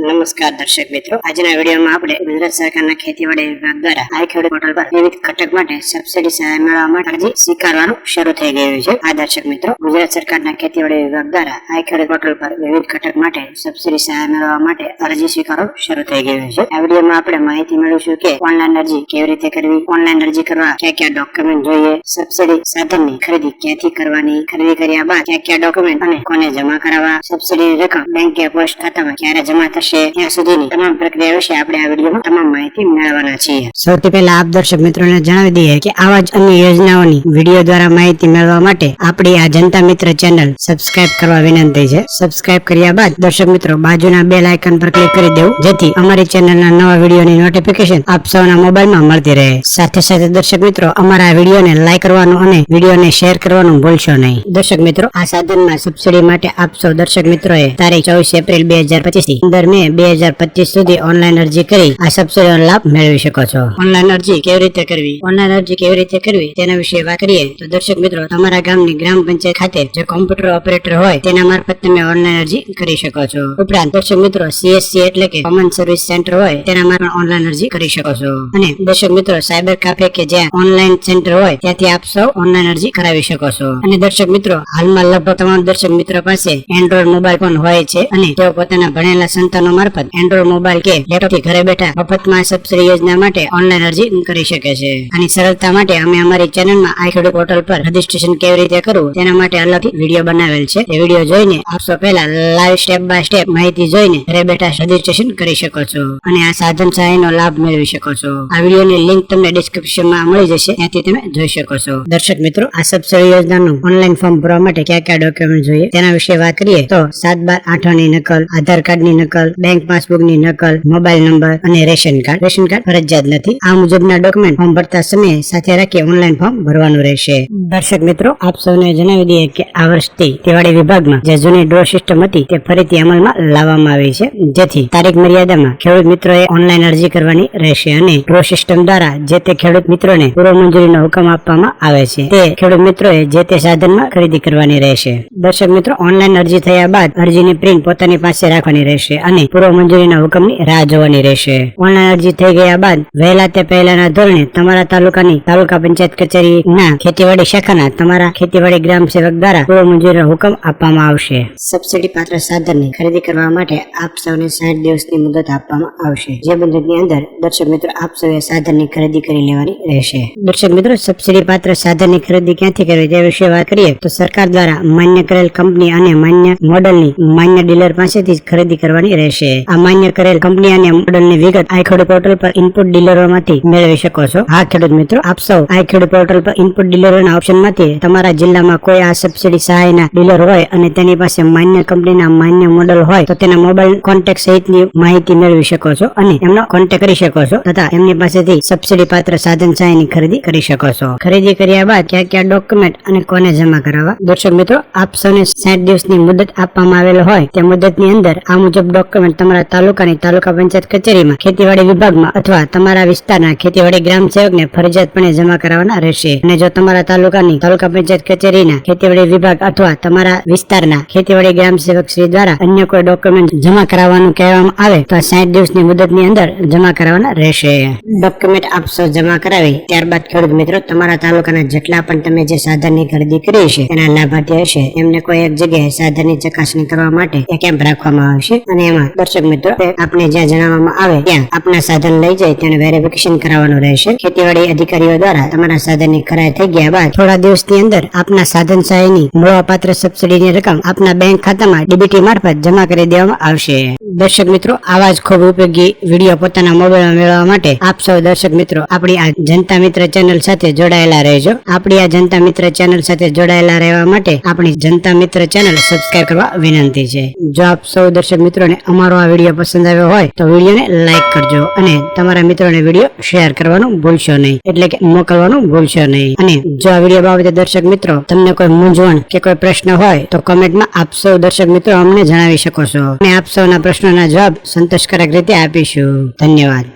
નમસ્કાર દર્શક મિત્રો. આજના વિડીયોમાં આપણે ગુજરાત સરકારના ખેતીવાડી વિભાગ દ્વારા આઈ ખેડૂત પોર્ટલ પર વિવિધ ઘટક માટે સબસિડી સહાય મેળવવા માટે અરજી સ્વીકારવાનું શરૂ થઈ ગયું છે. આ દર્શક મિત્રો, ગુજરાત સરકારના ખેતીવાડી વિભાગ દ્વારા આઈ ખેડૂત પોર્ટલ પર વિવિધ ઘટક માટે સબસિડી સહાય મેળવવા માટે અરજી સ્વીકારો શરૂ થઈ ગયું છે. આ વિડીયોમાં આપણે માહિતી મેળવીશું કે ઓનલાઈન અરજી કેવી રીતે કરવી, ઓનલાઈન અરજી કરવા ક્યાં ક્યાં ડોક્યુમેન્ટ જોઈએ, સબસિડી સાધનની ખરીદી ક્યાંથી કરવાની, ખરીદી કર્યા બાદ ક્યાં ક્યાં ડોક્યુમેન્ટ અને કોને જમા કરાવવા, સબસિડી રકમ બેંક કે પોસ્ટ ખાતામાં ક્યારે જમા થશે ત્યાં સુધીની તમામ પ્રક્રિયા વિશે આપણે આ વિડીયોમાં તમામ માહિતી મેળવવાના છીએ. સૌથી પહેલા આપ દર્શક મિત્રોને જણાવી દઈએ કે આવા જ અન્ય યોજનાઓની વીડિયો દ્વારા માહિતી મેળવવા માટે આપણી આ જનતા મિત્ર ચેનલ સબસ્ક્રાઇબ કરવા વિનંતી છે. સબસ્ક્રાઇબ કર્યા બાદ દર્શક મિત્રો બાજુના બેલ આઇકન પર ક્લિક કરી દેવું, જેથી અમારી ચેનલના નવા વિડીયોની નોટિફિકેશન આપ સૌના મોબાઈલમાં મળતી રહે. સાથે સાથે દર્શક મિત્રો, અમારા વિડીયોને લાઈક કરવાનું અને વિડીયોને શેર કરવાનું ભૂલશો નહીં. દર્શક મિત્રો, આ સાધનમાં સબસિડી માટે આપ સૌ દર્શક મિત્રોએ તારીખ ચોવીસ એપ્રિલ બે હજાર પચીસથી પંદર મે બે હજાર પચીસ સુધી ઓનલાઈન અરજી કરી આ સબસિડીનો લાભ મેળવી શકો છો. ઓનલાઈન અરજી કેવી રીતે કરવી? ઓનલાઈન અરજી કેવી રીતે કરવી? તેના વિશે વાત કરીએ તો દર્શક મિત્રો તમારા ગામની ગ્રામ પંચાયત ખાતે જે કોમ્પ્યુટર ઓપરેટર હોય તેના મારફત તમે ઓનલાઈન અરજી કરી શકો છો. ઉપરાંત દર્શક મિત્રો સીએસસી એટલે કે કોમન સર્વિસ સેન્ટર હોય તેના મારફત ઓનલાઈન અરજી કરી શકો છો. અને દર્શક મિત્રો સાયબર કાફે કે જ્યાં ઓનલાઈન સેન્ટર હોય ત્યાંથી આપ સૌ ઓનલાઈન અરજી કરાવી શકો છો. અને દર્શક મિત્રો હાલમાં લગભગ તમામ દર્શક મિત્રો પાસે એન્ડ્રોઈડ મોબાઈલ ફોન હોય છે અને તેઓ પોતાના ભણેલા સંતાનો મારફત એન્ડ્રોઇડ મોબાઈલ કે લેપટોપથી ઘરે બેઠા મફતમાં સબસિડી યોજના માટે ઓનલાઈન અરજી કરી શકે છે. આની સરળતા માટે અમે અમારી ચેનલમાં આઈ ખેડૂત પોર્ટલ પર રજીસ્ટ્રેશન કેવી રીતે કરવું તેના માટે અલગથી વીડિયો બનાવેલ છે. એ વીડિયો જોઈને આપ પહેલા લાઈવ સ્ટેપ બાય સ્ટેપ માહિતી જોઈને ઘરે બેઠા રજીસ્ટ્રેશન કરી શકો છો અને આ સાધન સહાયનો લાભ મેળવી શકો છો. આ વિડીયોની લિંક તમને ડિસ્ક્રિપ્શનમાં મળી જશે. ત્યાંથી તમે જોઈ શકો છો. દર્શક મિત્રો, આ સબસિડી યોજનાનું ઓનલાઈન ફોર્મ ભરવા માટે કયા કયા ડોક્યુમેન્ટ જોઈએ તેના વિશે વાત કરીએ તો સાત બાર આઠની નકલ, આધાર કાર્ડની નકલ બેંક પાસબુકની નકલ મોબાઈલ નંબર અને રેશન કાર્ડ રેશન કાર્ડ ફરજિયાત નથી. આ મુજબના ડોક્યુમેન્ટ ફોર્મ ભરતા સમયે સાથે રાખી ઓનલાઈન ફોર્મ ભરવાનું રહેશે. દર્શક મિત્રો, આપ સૌને જણાવી દઈએ કે આ વર્ષથી દિવાળી વિભાગમાં જે જૂની ડ્રો સિસ્ટમ હતી, તે ફરીથી અમલમાં લાવવામાં આવી છે. જેથી તારીખ મર્યાદામાં ખેડૂત મિત્રોએ ઓનલાઈન અરજી કરવાની રહેશે અને ડ્રો સિસ્ટમ દ્વારા જે તે ખેડૂત મિત્રોને પૂર્વ મંજૂરીનો હુકમ આપવામાં આવે છે, તે ખેડૂત મિત્રોએ જે તે સાધનમાં ખરીદી કરવાની રહેશે. દર્શક મિત્રો ઓનલાઈન અરજી થયા બાદ અરજીની પ્રિન્ટ પોતાની પાસે રાખવાની રહેશે અને પૂર્વ મંજૂરીના હુકમની રાહ જોવાની રહેશે. ઓનલાઈન અરજી થઈ ગયા બાદ વહેલા તે પહેલાના ધોરણે તમારા તાલુકાની તાલુકા પંચાયત કચેરીના ખેતીવાડી શાખાના તમારા ખેતીવાડી ગ્રામ સેવક દ્વારા પૂર્વ મંજૂરીનો હુકમ આપવામાં આવશે. સબસિડી પાત્ર સાધનની ખરીદી કરવા માટે આપ સૌને સાઠ દિવસની મુદત આપવામાં આવશે. જે મુદતની અંદર દર્શક મિત્રો આપ સૌએ સાધનની ખરીદી કરી લેવાની રહેશે. દર્શક મિત્રો સબસિડી પાત્ર સાધનની ખરીદી ક્યાંથી કરવી તે વિશે વાત કરીએ તો સરકાર દ્વારા માન્ય કરેલ કંપની અને માન્ય મોડલની માન્ય ડીલર પાસેથી જ ખરીદી કરવાની રહેશે. આ માન્ય કરેલ કંપની અને મોડલની વિગત આઈ ખેડૂત પોર્ટલ પર ઇનપુટ ડીલરોમાંથી મેળવી શકો છો. હા, ખેડૂત મિત્રો, આપ સૌ આઈ ખેડૂત પોર્ટલ પર ઇનપુટ ડીલરોના ઓપ્શનમાંથી તમારા જિલ્લામાં કોઈ આ સબસિડી સહાયના ડીલર હોય અને તેની પાસે માન્ય કંપનીના માન્ય મોડલ હોય, તો તેના મોબાઈલ કોન્ટેક્ટ સહિતની માહિતી મેળવી શકો છો અને એમનો કોન્ટેક્ટ કરી શકો છો તથા એમની પાસેથી સબસિડી પાત્ર સાધન સહાયની ખરીદી કરી શકો છો. ખરીદી કર્યા બાદ ક્યાં ક્યાં ડોક્યુમેન્ટ અને કોને જમા કરાવવા? દર્શક મિત્રો, આપ સૌને સાઠ દિવસની મુદત આપવામાં આવેલ હોય, તે મુદતની અંદર આ મુજબ ડોક્યુમેન્ટ તમારા તાલુકાની તાલુકા પંચાયત કચેરીમાં, ખેતીવાડી વિભાગમાં અથવા તમારા વિસ્તારના ખેતીવાડી ગ્રામ સેવકને ફરજિયાતપણે જમા કરાવવાના રહેશે. અને જો તમારા તાલુકાની તાલુકા પંચાયત કચેરીના ખેતીવાડી વિભાગ અથવા તમારા વિસ્તારના ખેતીવાડી ગ્રામ સેવક શ્રી દ્વારા અન્ય કોઈ ડોક્યુમેન્ટ જમા કરાવવાનું કહેવામાં આવે, તો સાઠ દિવસની મુદતની અંદર જમા કરાવવાના રહેશે. ડોક્યુમેન્ટ આપશો જમા કરાવી, ત્યારબાદ ખેડૂત મિત્રો, તમારા તાલુકાના જેટલા પણ તમે જે સાધનની ખરીદી કરી છે, એના લાભાર્થી હશે. એમને કોઈ એક જગ્યાએ સાધનની ચકાસણી કરવા માટે એ કેમ્પ રાખવામાં આવશે અને એમાં દર્શક મિત્રો આપને જ્યાં જણાવવામાં આવે, ત્યાં આપના સાધન લઈ જાય, તેને વેરિફિકેશન કરાવવાનું રહેશે. ખેતીવાડી અધિકારીઓ દ્વારા તમારા સાધનની ખરાઈ થઈ ગયા બાદ, થોડા દિવસની અંદર આપના સાધન સહાયની મળવાપાત્ર સબસિડીની રકમ આપના બેંક ખાતામાં ડીબીટી મારફત જમા કરી દેવામાં આવશે. દર્શક મિત્રો, આવા જ ખૂબ ઉપયોગી વીડિયો પોતાના મોબાઈલમાં મેળવવા માટે આપ સૌ દર્શક મિત્રો, આપણી આ જનતા મિત્ર ચેનલ સાથે જોડાયેલા રહેજો. આપણી આ જનતા મિત્ર ચેનલ સાથે જોડાયેલા રહેવા માટે આપણી જનતા મિત્ર ચેનલ સબસ્ક્રાઇબ કરવા વિનંતી છે. જો આપ સૌ દર્શક મિત્રોને અમારો આ વીડિયો પસંદ આવ્યો હોય, તો વિડીયોને લાઈક કરજો અને તમારા મિત્રોને વીડિયો શેર કરવાનું ભૂલશો નહીં. એટલે કે મોકલવાનું ભૂલશો નહીં. અને જો આ વીડિયો બાબતે દર્શક મિત્રો તમને કોઈ મૂંઝવણ કે કોઈ પ્રશ્ન હોય, તો કમેન્ટમાં આપ સૌ દર્શક મિત્રો અમને જણાવી શકો છો. અને આપ સૌના પ્રશ્નોના જવાબ સંતોષકારક રીતે આપીશું. ધન્યવાદ.